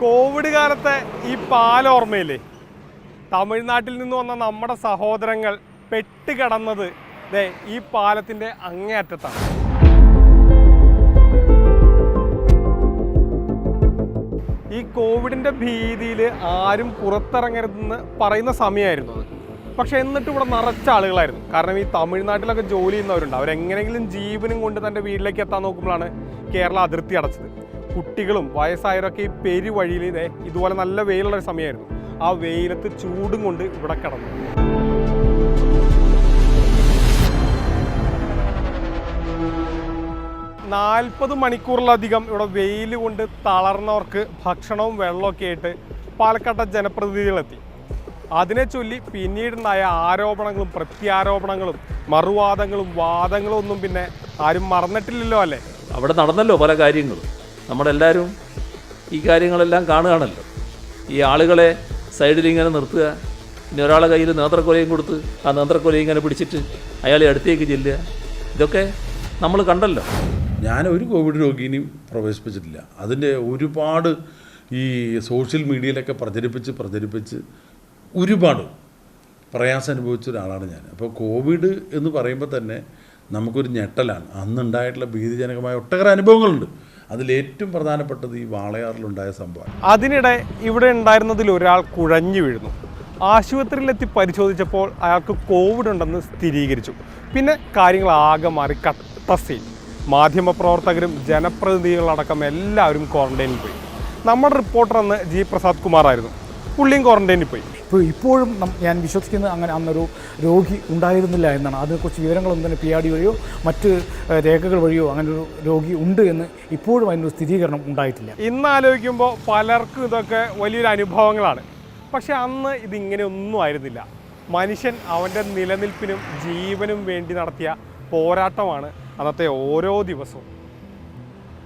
Covid കാലത്തെ ഈ പാലം തമിഴ്നാട്ടിൽ നിന്ന് വന്ന നമ്മുടെ സഹോദരങ്ങൾ പെട്ടുകിടന്നത് ദേ ഈ പാലത്തിന്റെ അങ്ങേയറ്റത്താണ്. ഈ കോവിഡിന്റെ ഭീതിയിൽ ആരും പുറത്തിറങ്ങരുതെന്ന് പറയുന്ന സമയമായിരുന്നു അത്. പക്ഷെ എന്നിട്ട് ഇവിടെ നിറച്ച ആളുകളായിരുന്നു. കാരണം ഈ തമിഴ്നാട്ടിലൊക്കെ ജോലി ചെയ്യുന്നവരുണ്ട്. അവരെങ്ങനെങ്കിലും ജീവനും കൊണ്ട് തന്റെ വീട്ടിലേക്ക് എത്താൻ നോക്കുമ്പോഴാണ് കേരള അതിർത്തി അടച്ചത്. കുട്ടികളും വയസ്സായവരൊക്കെ ഈ പെരുവഴിയിൽ ഇതേ ഇതുപോലെ നല്ല വെയിലുള്ള ഒരു സമയമായിരുന്നു. ആ വെയിലത്ത് ചൂടും കൊണ്ട് ഇവിടെ കിടന്നു. നാൽപ്പത് മണിക്കൂറിലധികം ഇവിടെ വെയിൽ കൊണ്ട് തളർന്നവർക്ക് ഭക്ഷണവും വെള്ളമൊക്കെ ആയിട്ട് പാലക്കാട്ടെ ജനപ്രതിനിധികളെത്തി. അതിനെ ചൊല്ലി പിന്നീടുണ്ടായ ആരോപണങ്ങളും പ്രത്യാരോപണങ്ങളും മറുവാദങ്ങളും വാദങ്ങളും ഒന്നും പിന്നെ ആരും മറന്നിട്ടില്ലല്ലോ അല്ലേ? അവിടെ നടന്നല്ലോ പല കാര്യങ്ങളും. നമ്മളെല്ലാവരും ഈ കാര്യങ്ങളെല്ലാം കാണുകയാണല്ലോ. ഈ ആളുകളെ സൈഡിൽ ഇങ്ങനെ നിർത്തുക ഇനി ഒരാളെ കയ്യിൽ നേന്ത്രക്കൊലയും കൊടുത്ത് ആ നേന്ത്രക്കൊലയും ഇങ്ങനെ പിടിച്ചിട്ട് അയാളെ അടുത്തേക്ക് ചെല്ലുക ഇതൊക്കെ നമ്മൾ കണ്ടല്ലോ. ഞാൻ ഒരു കോവിഡ് രോഗിനെയും പ്രവേശിപ്പിച്ചിട്ടില്ല. അതിന്റെ ഒരുപാട് ഈ സോഷ്യൽ മീഡിയയിലൊക്കെ പ്രചരിപ്പിച്ച് പ്രചരിപ്പിച്ച് ഒരുപാട് പ്രയാസം അനുഭവിച്ച ഒരാളാണ് ഞാൻ. അപ്പോൾ കോവിഡ് എന്ന് പറയുമ്പോൾ തന്നെ നമുക്കൊരു ഞെട്ടലാണ്. അന്നുണ്ടായിട്ടുള്ള ഭീതിജനകമായ ഒട്ടേറെ അനുഭവങ്ങളുണ്ട്. അതിലേറ്റവും പ്രധാനപ്പെട്ടത് ഈ വാളയാറിലുണ്ടായ സംഭവം അതിനിടെ ഇവിടെ ഉണ്ടായിരുന്നതിൽ ഒരാൾ കുഴഞ്ഞു വീഴുന്നു. ആശുപത്രിയിലെത്തി പരിശോധിച്ചപ്പോൾ അയാൾക്ക് കോവിഡ് ഉണ്ടെന്ന് സ്ഥിരീകരിച്ചു. പിന്നെ കാര്യങ്ങൾ ആകെ മാറി കട്ട സീൻ മാധ്യമപ്രവർത്തകരും ജനപ്രതിനിധികളടക്കം എല്ലാവരും ക്വാറന്റൈനിൽ പോയി. നമ്മുടെ റിപ്പോർട്ടർ അന്ന് ജി പ്രസാദ് കുമാറായിരുന്നു. പുള്ളിയും ക്വാറന്റൈനിൽ പോയി. ഇപ്പോൾ ഇപ്പോഴും ഞാൻ വിശ്വസിക്കുന്നത് അങ്ങനെ അന്നൊരു രോഗി ഉണ്ടായിരുന്നില്ല എന്നാണ്. അതിനെക്കുറിച്ച് വിവരങ്ങളൊന്നും തന്നെ പി ആർ ഡി വഴിയോ മറ്റ് രേഖകൾ വഴിയോ അങ്ങനെ ഒരു രോഗി ഉണ്ട് എന്ന് ഇപ്പോഴും അതിനൊരു സ്ഥിരീകരണം ഉണ്ടായിട്ടില്ല. ഇന്ന് ആലോചിക്കുമ്പോൾ പലർക്കും ഇതൊക്കെ വലിയൊരു അനുഭവങ്ങളാണ്. പക്ഷെ അന്ന് ഇതിങ്ങനെ ഒന്നും ആയിരുന്നില്ല. മനുഷ്യൻ അവന്റെ നിലനിൽപ്പിനും ജീവനും വേണ്ടി നടത്തിയ പോരാട്ടമാണ് അന്നത്തെ ഓരോ ദിവസവും.